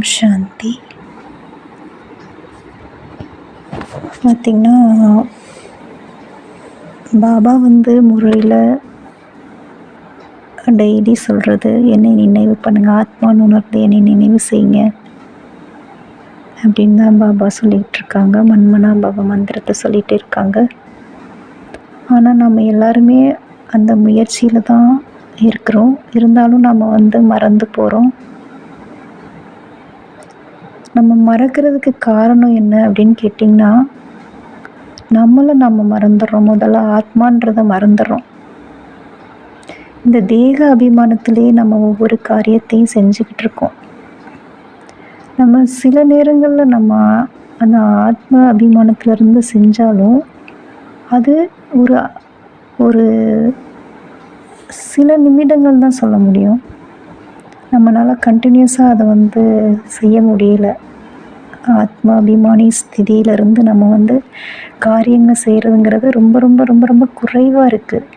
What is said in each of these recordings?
ஓம் சாந்தி. பார்த்திங்கன்னா பாபா வந்து முறையில் டெய்லி சொல்கிறது என்னை நினைவு பண்ணுங்கள் ஆத்மான்னு உணர்ந்து என்னை நினைவு செய்யுங்க. அப்படின்னு தான் பாபா சொல்லிகிட்டு இருக்காங்க. மன்மனா பாபா மந்திரத்தை சொல்லிகிட்டு இருக்காங்க. ஆனால் நம்ம எல்லாருமே அந்த முயற்சியில் தான் இருக்கிறோம். இருந்தாலும் நம்ம வந்து மறந்து போகிறோம் நம்ம மறக்கிறதுக்கு காரணம் என்ன அப்படின்னு கேட்டிங்கன்னா நம்மளை நம்ம மறந்துடுறோம். முதல்ல ஆத்மான்றதை மறந்துடுறோம். இந்த தேக அபிமானத்திலே நம்ம ஒவ்வொரு காரியத்தையும் செஞ்சுக்கிட்டு இருக்கோம். நம்ம சில நேரங்களில் நம்ம அந்த ஆத்ம அபிமானத்திலிருந்து செஞ்சாலும் அது ஒரு ஒரு சில நிமிடங்கள் தான் சொல்ல முடியும். நம்மளால் கண்டினியூஸாக அதை வந்து செய்ய முடியல. ஆத்மா அபிமானி ஸ்திதியிலேருந்து நம்ம வந்து காரியங்கள் செய்கிறதுங்கிறது ரொம்ப ரொம்ப ரொம்ப ரொம்ப குறைவாக இருக்குது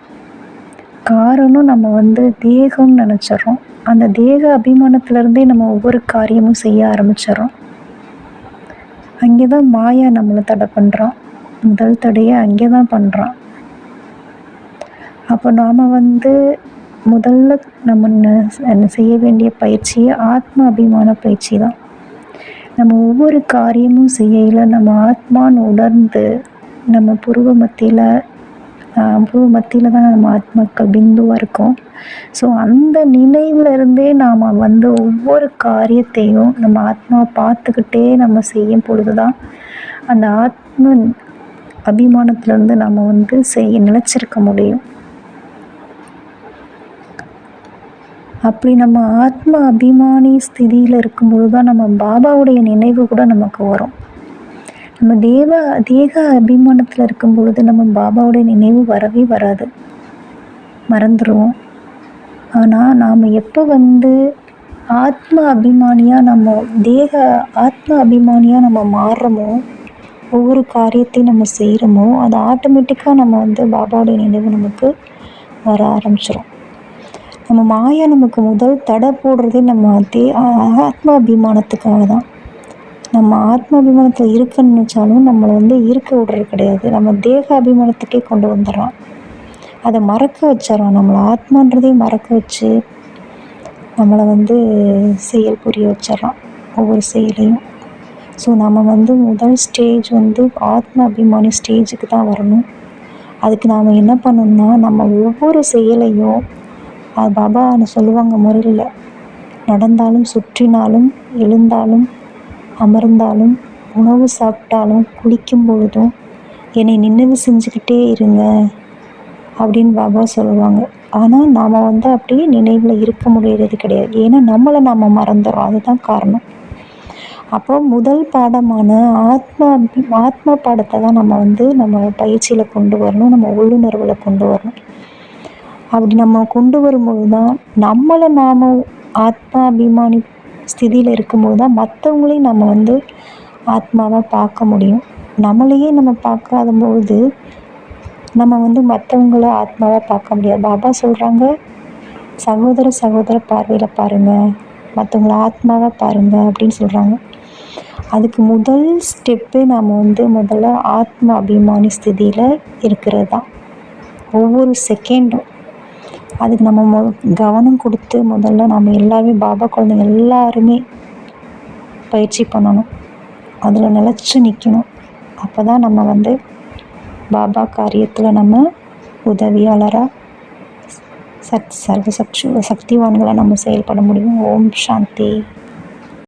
காரணம் நம்ம வந்து தேகம்னு நினச்சிட்றோம். அந்த தேக அபிமானத்திலேருந்தே நம்ம ஒவ்வொரு காரியமும் செய்ய ஆரம்பிச்சிடறோம். அங்கே தான் மாயா நம்மளை தடை பண்ணுறான் முதல் தடையை அங்கே தான் பண்ணுறான் அப்போ நாம் வந்து முதல்ல நம்ம செய்ய வேண்டிய பயிற்சியே ஆத்ம அபிமான பயிற்சி தான். நம்ம ஒவ்வொரு காரியமும் செய்யல நம்ம ஆத்மான்னு உணர்ந்து நம்ம புருவ மத்தியில் புருவ மத்தியில் தான் நம்ம ஆத்மாக்கள் பிந்துவாக இருக்கும். ஸோ அந்த நினைவுலேருந்தே நாம் வந்து ஒவ்வொரு காரியத்தையும் நம்ம ஆத்மா பார்த்துக்கிட்டே நம்ம செய்யும் பொழுது தான் அந்த ஆத்ம அபிமானத்திலேருந்து நம்ம வந்து செய்ய நிலச்சிருக்க முடியும். அப்படி நம்ம ஆத்ம அபிமானி ஸ்திதியில் இருக்கும்பொழுது தான் நம்ம பாபாவுடைய நினைவு கூட நமக்கு வரும். நம்ம தேவ தேக அபிமானத்தில் இருக்கும் பொழுது நம்ம பாபாவுடைய நினைவு வரவே வராது. மறந்துடுவோம் ஆனால் நாம் எப்போ வந்து ஆத்ம அபிமானியாக நம்ம தேக ஆத்ம அபிமானியாக நம்ம மாறுறோமோ ஒவ்வொரு காரியத்தையும் நம்ம செய்கிறோமோ அது ஆட்டோமேட்டிக்காக நம்ம வந்து பாபாவுடைய நினைவு நமக்கு வர ஆரம்பிச்சிடும் நம்ம மாயா நமக்கு முதல் தடை போடுறதே நம்ம தே ஆத்மாபிமானத்துக்காக தான். நம்ம ஆத்மாபிமானத்தில் இருக்கன்னு நினச்சாலும் நம்மளை வந்து இருக்க விடுறது கிடையாது. நம்ம தேக அபிமானத்துக்கே கொண்டு வந்துடுறான். அதை மறக்க வச்சிடறான். நம்மளை ஆத்மான்றதையும் மறக்க வச்சு நம்மளை வந்து செயல் புரிய வச்சிடறான். ஒவ்வொரு செயலையும். ஸோ நம்ம வந்து முதல் ஸ்டேஜ் வந்து ஆத்ம அபிமானி ஸ்டேஜுக்கு தான் வரணும். அதுக்கு நாம் என்ன பண்ணணும்னா நம்ம ஒவ்வொரு செயலையும் அது பாபான்னு சொல்லுவாங்க முறையில் நடந்தாலும் சுற்றினாலும் எழுந்தாலும் அமர்ந்தாலும் உணவு சாப்பிட்டாலும் குளிக்கும் பொழுதும் என்னை நினைவு செஞ்சுக்கிட்டே இருங்க அப்படின்னு பாபா சொல்லுவாங்க. ஆனால் நாம் வந்து அப்படியே நினைவில் இருக்க முடியறது கிடையாது. ஏன்னா நம்மளை நாம் மறந்துடுறோம் அதுதான் காரணம். அப்போ முதல் பாடமான ஆத்மா ஆத்மா பாடத்தை தான் நம்ம வந்து நம்ம பயிற்சியில் கொண்டு வரணும். நம்ம உள்ளுணர்வில் கொண்டு வரணும். அப்படி நம்ம கொண்டு வரும்போது தான் நம்மளை நாம் ஆத்மா அபிமானி ஸ்திதியில் இருக்கும்போது தான் மற்றவங்களையும் நம்ம வந்து ஆத்மாவாக பார்க்க முடியும். நம்மளையே நம்ம பார்க்காத பொழுது நம்ம வந்து மற்றவங்கள ஆத்மாவாக பார்க்க முடியாது. பாபா சொல்கிறாங்க சகோதர சகோதர பார்வையில் பாருங்கள் மற்றவங்கள ஆத்மாவாக பாருங்கள் அப்படின்னு சொல்கிறாங்க அதுக்கு முதல் ஸ்டெப்பு நாம் வந்து முதல்ல ஆத்மா அபிமானி ஸ்திதியில் இருக்கிறது தான் ஒவ்வொரு செகண்டும் அதுக்கு நம்ம மொ கவனம் கொடுத்து முதல்ல நம்ம எல்லாருமே பாபா குழந்தைங்க எல்லாருமே பயிற்சி பண்ணணும். அதில் நிலச்சி நிற்கணும் அப்போ தான் நம்ம வந்து பாபா காரியத்தில் நம்ம உதவியாளராக சத் சர்வ சக்தி சக்திவான்களாக நம்ம செயல்பட முடியும். ஓம் சாந்தி.